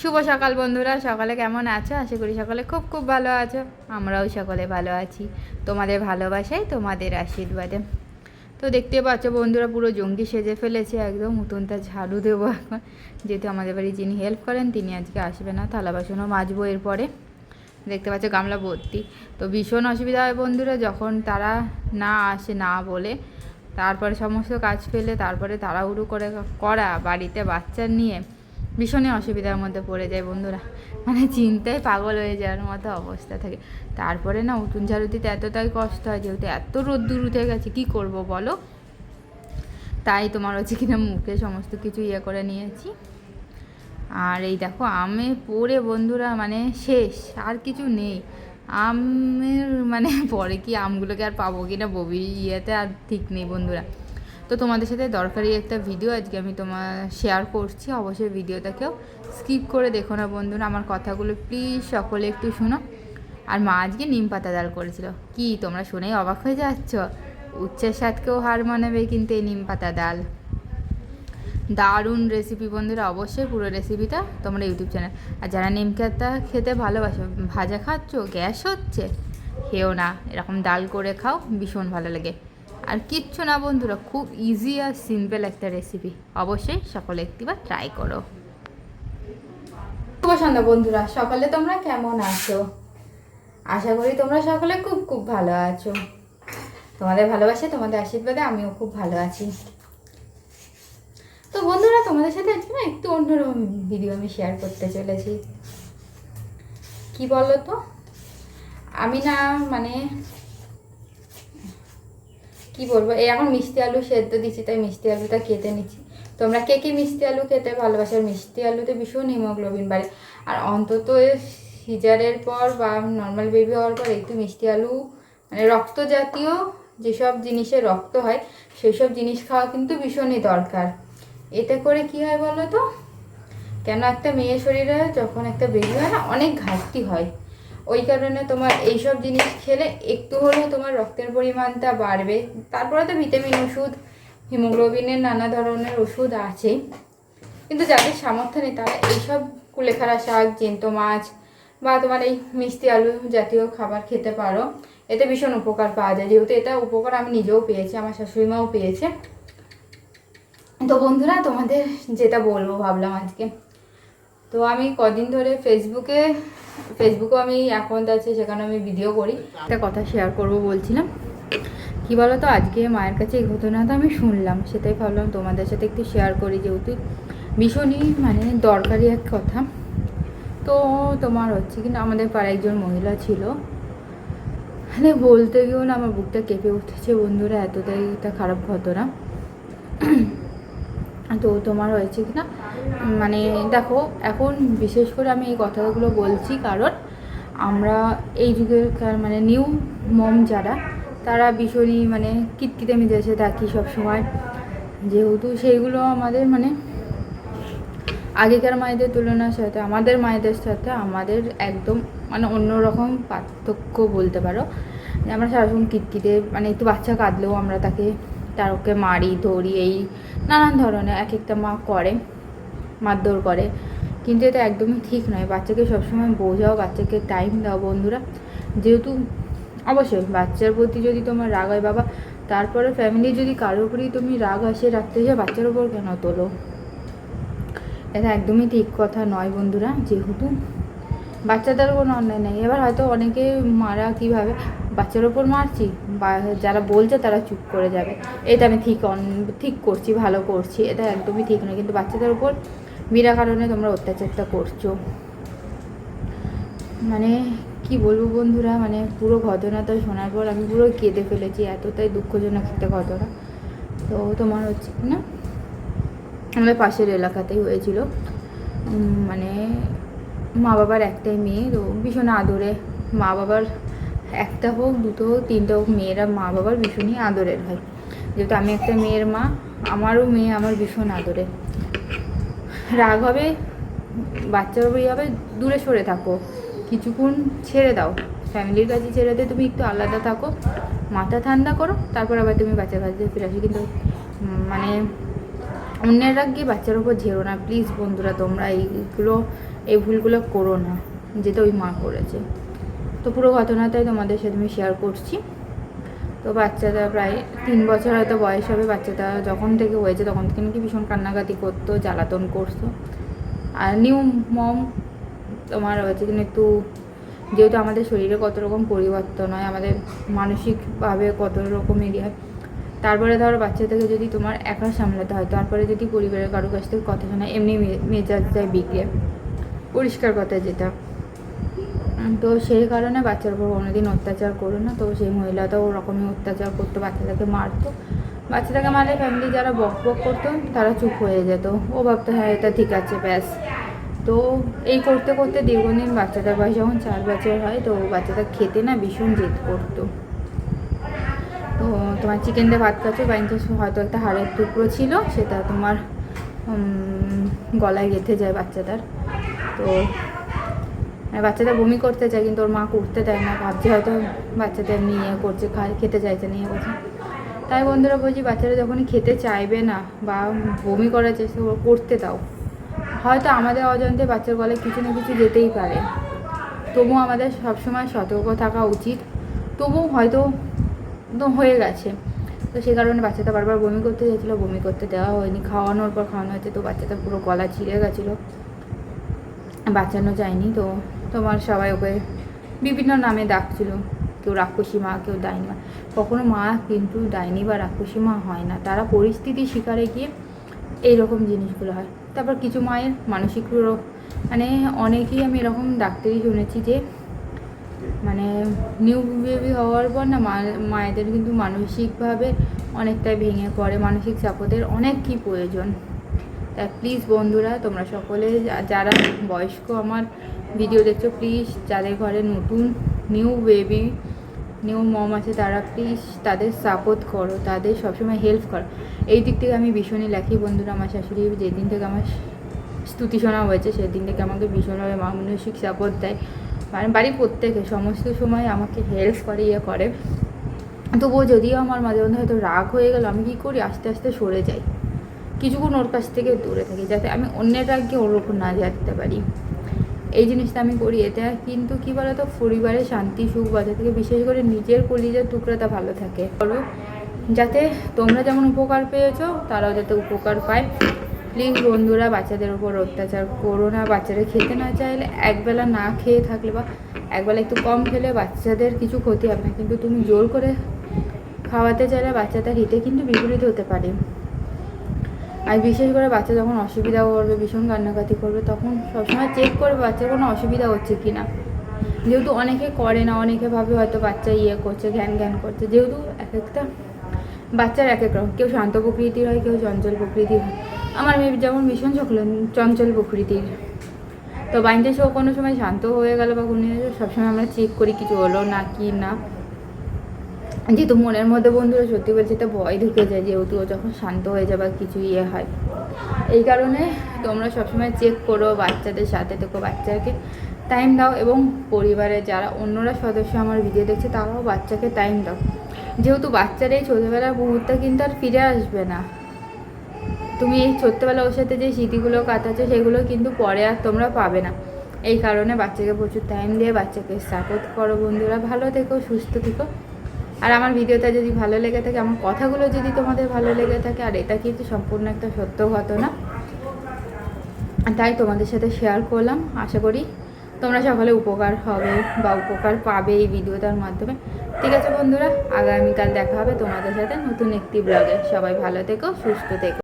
শুভ সকাল বন্ধুরা, সকালে কেমন আছো? আশা করি সকালে খুব খুব ভালো আছো। আমরাও সকলে ভালো আছি। তোমাদের ভালোবাসায় তোমাদের আশীর্বাদে। তো দেখতে পাচ্ছ বন্ধুরা, পুরো জঙ্গি সেজে ফেলেছে একদম। উতুনটা ঝাড়ু দেবো এখন। যেহেতু আমাদের বাড়ি যিনি হেল্প করেন, তিনি আজকে আসবে না। থালা বাসনও মাজবো এরপরে। দেখতে পাচ্ছ গামলা ভর্তি। তো ভীষণ অসুবিধা হয় বন্ধুরা, যখন তারা না আসে না বলে, তারপরে সমস্ত কাজ ফেলে, তারপরে তাড়াহুড়ো করে করা, বাড়িতে বাচ্চা নিয়ে ভীষণই অসুবিধার মধ্যে পড়ে যায় বন্ধুরা। মানে চিন্তায় পাগল হয়ে যাওয়ার মতো অবস্থা থাকে। তারপরে না উঠুন ঝাড়ু দিতে এতটাই কষ্ট হয়, যেহেতু এত রোদ্দুর উঠে গেছে, কী করব বলো? তাই তোমার হচ্ছে কিনা মুখে সমস্ত কিছু ইয়ে করে নিয়েছি। আর এই দেখো, আমে পড়ে বন্ধুরা মানে শেষ, আর কিছু নেই। আমের মানে পরে কি আমগুলোকে আর পাবো কি না ববি ইয়েতে আর ঠিক নেই বন্ধুরা। তো তোমাদের সাথে দরকারি একটা ভিডিও আজকে আমি তোমার শেয়ার করছি, অবশ্যই ভিডিওটাকেও স্কিপ করে দেখো না বন্ধুরা, আমার কথাগুলো প্লিজ সকলে একটু শোনো। আর মা আজকে নিম পাতা ডাল করেছিল। কি, তোমরা শুনেই অবাক হয়ে যাচ্ছ? উচ্চের স্বাদকেও হার মানাবে কিন্তু এই নিম পাতা ডাল। দারুণ রেসিপি বন্ধুরা, অবশ্যই পুরো রেসিপিটা তোমরা ইউটিউব চ্যানেল আর যারা নিম পাতা খেতে ভালোবাসো, ভাজা খাচ্ছ, গ্যাস হচ্ছে, খেও না। এরকম ডাল করে খাও, ভীষণ ভালো লাগে। আর কিচ্ছু না বন্ধুরা, খুব ইজি আর সিম্পল একটা রেসিপি অবশ্যই সকলে একটিবার ট্রাই করো। শুভ সন্ধ্যা বন্ধুরা, সকালে তোমরা কেমন আছো? আশা করি তোমরা সকলে খুব খুব ভালো আছো। তোমাদের ভালোবাসে, তোমাদের আশীর্বাদে আমিও খুব ভালো আছি। তো বন্ধুরা, তোমাদের সাথে আজকে না একটু অন্যরকম ভিডিও আমি শেয়ার করতে চলেছি। কি বলো তো আমি না মানে কি বলব? এই এখন মিষ্টি আলু সেদ্ধ দিচ্ছি তাই মিষ্টি আলুটা কেটে নিচ্ছি। তোমরা কে কে মিষ্টি আলু খেতে ভালোবাসো? মিষ্টি আলুতে ভীষণ হিমোগ্লোবিন বাড়ে। আর অন্তত সিজারের পর বা নর্মাল বেবি হওয়ার পর একটু মিষ্টি আলু মানে রক্ত জাতীয় যেসব জিনিসে রক্ত হয় সেই সব জিনিস খাওয়া কিন্তু ভীষণই দরকার। এতে করে কি হয় বলো তো কেন একটা মেয়ের শরীরে যখন একটা বেবি হয় না, অনেক ঘাটতি হয়। ওই কারণে তোমার এইসব জিনিস খেলে একটু হলেও তোমার রক্তের পরিমাণটা বাড়বে। তারপরে তো ভিটামিন ওষুধ, হিমোগ্লোবিনের নানা ধরনের ওষুধ আছে। কিন্তু যাদের সামর্থ্য নেই, তারা এইসব কুলেখাড়া শাক জ্যান্ত মাছ বা তোমার এই মিষ্টি আলু জাতীয় খাবার খেতে পারো। এতে ভীষণ উপকার পাওয়া যায়। যেহেতু এটা উপকার আমি নিজেও পেয়েছি, আমার শাশুড়ি মাও পেয়েছে। তো বন্ধুরা, তোমাদের যেটা বলব, ভাবলাম আজকে। তো আমি কদিন ধরে ফেসবুকে ফেসবুকেও আমি অ্যাকাউন্ট আছে, সেখানে আমি ভিডিও করি। একটা কথা শেয়ার করব বলছিলাম। কি বলো তো আজকে মায়ের কাছে এই ঘটনাটা আমি শুনলাম, সেটাই ভাবলাম তোমাদের সাথে একটু শেয়ার করি যেহেতু ভীষণই মানে দরকারি এক কথা। তো তোমার হচ্ছে কিনা আমাদের পাড়ায় একজন মহিলা ছিল। মানে বলতে গিয়েও না, আমার বুকটা কেঁপে উঠেছে বন্ধুরা, এতটাই একটা খারাপ ঘটনা। তো তোমার হয়েছে কি না? মানে দেখো, এখন বিশেষ করে আমি এই কথাগুলো বলছি কারণ আমরা এই যুগের মানে নিউ মম যারা, তারা ভীষণই মানে কিটকিটে মেজাজে থাকি সবসময়। যেহেতু সেইগুলো আমাদের মানে আগেকার মায়েদের তুলনার সাথে, আমাদের মায়েদের সাথে আমাদের একদম মানে অন্যরকম পার্থক্য বলতে পারো। আমরা সারাক্ষণ কিটকিটে মানে একটু বাচ্চা কাঁদলেও আমরা তাকে তার ওকে মারি, ধরি, এই নানান ধরনের এক একটা মা করে, মারধর করে। কিন্তু এটা একদমই ঠিক নয়। বাচ্চাকে সবসময় বোঝাও, বাচ্চাকে টাইম দাও বন্ধুরা। যেহেতু অবশ্যই বাচ্চার প্রতি যদি তোমার রাগ হয়, বাবা, তারপরে ফ্যামিলি যদি কারোর উপরেই তুমি রাগ আসে রাখতে চাও বাচ্চার ওপর কেন তোলো? এটা একদমই ঠিক কথা নয় বন্ধুরা। যেহেতু বাচ্চাদের কোনো অন্যায় নেই। এবার হয়তো অনেকে মারা কীভাবে বাচ্চার ওপর মারছি বা যারা বলছে তারা চুপ করে যাবে। এটা আমি ঠিক অন- ঠিক করছি, ভালো করছি, এটা একদমই ঠিক নয়। কিন্তু বাচ্চাদের ওপর বিনা কারণে তোমরা অত্যাচারটা করছ। মানে কি বলব বন্ধুরা মানে পুরো ঘটনাটা শোনার পর আমি পুরো কেঁদে ফেলেছি, এতটাই দুঃখজনক একটা ঘটনা। তো তোমার হচ্ছে না, আমাদের পাশের এলাকাতেই হয়েছিল। মানে মা বাবার একটাই মেয়ে, তো ভীষণ আদরে মা বাবার একটা হোক, দুটো হোক, তিনটা হোক, মেয়েরা মা বাবার ভীষণই আদরের হয়। যেহেতু আমি একটা মেয়ের মা, আমারও মেয়ে, আমার ভীষণ আদরে রাগ হবে, বাচ্চার উপরই হবে, দূরে সরে থাকো। কিছুক্ষণ ছেড়ে দাও। ফ্যামিলির কাছে ছেড়ে দিয়ে তুমি একটু আলাদা থাকো। মাথা ঠান্ডা করো, তারপর আবার তুমি বাচ্চার কাছে ফিরে আসো কিন্তু মানে অন্যের রাগ গিয়ে বাচ্চার উপর ঝেড়ো না। প্লিজ বন্ধুরা, তোমরা এইগুলো, এই ভুলগুলো করো না, যেটা ওই মা করেছে। তো পুরো ঘটনাটাই তোমাদের সাথে আমি শেয়ার করছি। তো বাচ্চাটা প্রায় তিন বছর হয়তো বয়স হবে, বাচ্চাটা যখন থেকে হয়েছে তখন থেকে নাকি ভীষণ কান্নাকাটি করতো, জ্বালাতন করতো। আর নিউ মম তোমার হচ্ছে কিন্তু একটু, যেহেতু আমাদের শরীরে কত রকম পরিবর্তন হয়, আমাদের মানসিকভাবে কত রকম এরিয়া হয়, তারপরে ধরো বাচ্চা থেকে যদি তোমার একা সামলাতে হয়, তারপরে যদি পরিবারের কারও কাছ থেকে কথা শোনা এমনি মেজাজ যায় বিগড়ে। পরিষ্কার কথা যেটা। তো সেই কারণে বাচ্চার উপর কোনোদিন অত্যাচার করো না। তো সেই মহিলাটাও ওরকমই অত্যাচার করতো, বাচ্চাটাকে মারতো। বাচ্চাটাকে মারলে ফ্যামিলি যারা বক বক করতো, তারা চুপ হয়ে যেত। ও ভাবতো হ্যাঁ এটা ঠিক আছে, ব্যাস। তো এই করতে করতে দীর্ঘদিন বাচ্চাটার বয়স যখন চার বছর হয়, তো বাচ্চাটা খেতে না ভীষণ জেদ করতো। তো তোমার চিকেন দিয়ে ভাত খাচ্ছো বাইনতে হয়তো একটা হাড়ের টুকরো ছিল, সেটা তোমার গলায় গেঁথে যায় বাচ্চাটার। তো বাচ্চাটা বমি করতে চায় কিন্তু ওর মা করতে দেয় না। ভাবছে হয়তো বাচ্চাদের নিয়ে করছে, খায়, খেতে চাইছে নিয়ে করছে তাই বন্ধুরা বলছি, বাচ্চারা যখনই খেতে চাইবে না বা বমি করার চেষ্টা করতে দাও। হয়তো আমাদের অজান্তে বাচ্চার গলায় কিছু না কিছু যেতেই পারে। তবুও আমাদের সবসময় সতর্ক থাকা উচিত। তবুও হয়তো হয়ে গেছে। তো সে কারণে বাচ্চাটা বারবার বমি করতে চাইছিলো, বমি করতে দেওয়া হয়নি। খাওয়ানোর পর খাওয়ানো হয়েছে, তো বাচ্চাটা পুরো গলা ছিঁড়ে গেছিল। বাঁচানো যায়নি, তো তোমার সবাই ওকে বিভিন্ন নামে ডাকছিল। কেউ রাক্ষসী মা, কেউ ডাইনি মা। কখনো মা কিন্তু ডাইনি বা রাক্ষসী মা হয় না। তারা পরিস্থিতি শিকারে গিয়ে এইরকম জিনিসগুলো হয়। তারপর কিছু মায়ের মানসিক রোগ। মানে অনেকেই আমি এরকম ডাক্তারই শুনেছি যে মানে নিউ বেবি হওয়ার পর না মায়েদের কিন্তু মানসিকভাবে অনেকটাই ভেঙে পড়ে। মানসিক সাপোর্টের অনেক কি প্রয়োজন। তাই প্লিজ বন্ধুরা, তোমরা সকলে যারা বয়স্ক আমার ভিডিও দেখছ প্লিজ যাদের ঘরে নতুন নিউ বেবি নিউ মম আছে, তারা প্লিজ তাদের সাপোর্ট করো, তাদের সবসময় হেল্প করো। এই দিক থেকে আমি ভীষণই লাকি বন্ধুরা, আমার শাশুড়ি যেদিন থেকে আমার স্তুতি শোনা হয়েছে, সেদিন থেকে আমাকে ভীষণভাবে মানসিক সাপোর্ট দেয়। মানে বাড়ির প্রত্যেকে, সমস্ত সময় আমাকে হেল্প করে ইয়ে করে। তবুও যদিও আমার মাঝে মধ্যে হয়তো রাগ হয়ে গেল, আমি কী করি? আস্তে আস্তে সরে যাই। কিছুক্ষণ ওর কাছ থেকে দূরে থাকি, যাতে আমি অন্যের রাগকে ওর ওপর না যেতে পারি। এই জিনিসটা আমি করি, এতে কিন্তু কী বলতো, পরিবারে শান্তি, সুখ বজায় থেকে বিশেষ করে নিজের কলিজার টুকরাটা ভালো থাকে। যাতে তোমরা যেমন উপকার পেয়েছ, তারাও যাতে উপকার পায়। প্লিজ বন্ধুরা, বাচ্চাদের উপর অত্যাচার করো না। বাচ্চারা খেতে না চাইলে একবেলা না খেয়ে থাকলে বা একবেলা একটু কম খেলে বাচ্চাদের কিছু ক্ষতি হবে না। কিন্তু তুমি জোর করে খাওয়াতে চাইলে বাচ্চাটার হিতে কিন্তু বিপরীত হতে পারে। আর বিশেষ করে বাচ্চা যখন অসুবিধা করবে, ভীষণ কান্নাকাতি করবে, তখন সবসময় চেক করবে বাচ্চার কোনো অসুবিধা হচ্ছে কি না যেহেতু অনেকে করে না, অনেকে ভাবে হয়তো বাচ্চা ইয়ে করছে, জ্ঞান জ্ঞান করছে। যেহেতু এক একটা বাচ্চার এক এক রকম, কেউ শান্ত প্রকৃতির হয়, কেউ চঞ্চল প্রকৃতির হয়। আমার মেয়ে যেমন ভীষণ চঞ্চল প্রকৃতির। তো বাইন্দে সে কোনো সময় শান্ত হয়ে গেল বা কোনো সবসময় আমরা চেক করি কিছু হলো না, কি না। যেহেতু মনের মধ্যে বন্ধুরা সত্যি বলছে এটা ভয় ঢুকে যায় যেহেতু ও যখন শান্ত হয়ে যায় বা কিছু ইয়ে হয়। এই কারণে তোমরা সবসময় চেক করো বাচ্চাদের সাথে থেকো বাচ্চাকে টাইম দাও এবং পরিবারের যারা অন্যরা সদস্য আমার ভিডিও দেখছে, তারাও বাচ্চাকে টাইম দাও। যেহেতু বাচ্চার এই ছোটোবেলার মুহূর্তটা কিন্তু আর ফিরে আসবে না। তুমি এই ছোট্টবেলা ওর সাথে যে স্মৃতিগুলো কাটাচ্ছ, সেগুলো কিন্তু পরে আর তোমরা পাবে না। এই কারণে বাচ্চাকে প্রচুর টাইম দিয়ে বাচ্চাকে সাপোর্ট করো বন্ধুরা। ভালো থেকো, সুস্থ থেকো। আর আমার ভিডিওটা যদি ভালো লেগে থাকে, আমার কথাগুলো যদি তোমাদের ভালো লেগে থাকে, আর এটা কিন্তু সম্পূর্ণ একটা সত্য ঘটনা, তাই তোমাদের সাথে শেয়ার করলাম। আশা করি তোমরা সকলে উপকার হবে বা উপকার পাবে এই ভিডিওটার মাধ্যমে। ঠিক আছে বন্ধুরা, আগামীকাল দেখা হবে তোমাদের সাথে নতুন একটি ব্লগে সবাই ভালো থেকো, সুস্থ থেকো।